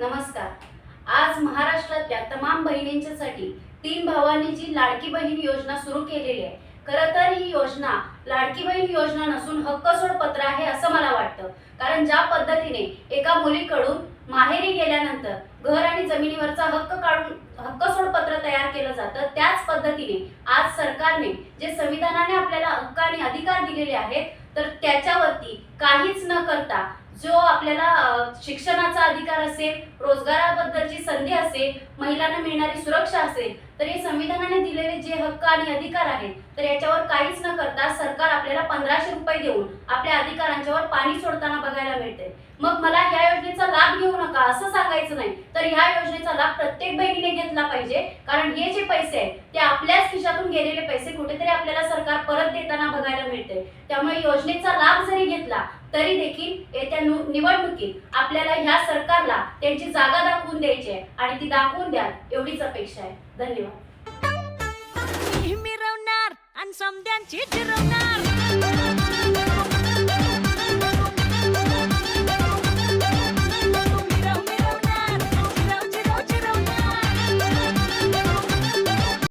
नमस्कार. आज महाराष्ट्रातल्या तमाम बहिणींच्यासाठी तीन भावांनी जी लाडकी बहीण योजना सुरू केलेली आहे खरं तर ही योजना लाडकी बहीण योजना नसून हक्कसोड पत्र आहे असं मला वाटतं. कारण ज्या पद्धतीने एका मुलीकडून माहेरी गेल्यानंतर घर आणि जमिनीवरचा हक्क काढून हक्कसोड पत्र तयार केलं जातं त्याच पद्धतीने आज सरकारने जे संविधानाने आपल्याला हक्क आणि अधिकार दिलेले आहेत तर त्याच्यावरती काहीच न करता जो आपल्याला शिक्षणा शिक्षणाचा अधिकार असेल रोजगाराबद्दलची संधी असेल महिलांना मिळणारी सुरक्षा असेल तर हे संविधानाने दिलेले जे हक्क आणि अधिकार आहेत तर याच्यावर काहीच न करता सरकार आपल्याला पंधराशे रुपये देऊन आपल्या अधिकारांच्यावर पाणी सोडताना बघायला मिळते. मग मला या योजनेचा लाभ घेऊन असं सांगायचं नाही. तर ह्या योजनेचा लाभ प्रत्येक बहिणीने घेतला पाहिजे. कारण हे जे पैसे आहेत ते आपल्याच खिशातून गेलेले पैसे कुठेतरी आपल्याला सरकार परत देताना बघायला मिळते. त्यामुळे योजनेचा लाभ जरी घेतला तरी देखील येत्या निवडणुकीत आपल्याला ह्या सरकारला त्यांची जागा दाखवून द्यायची आहे आणि ती दाखवून द्या एवढीच अपेक्षा आहे. धन्यवाद. मिरवणार आणि समद्यांची जिरवणार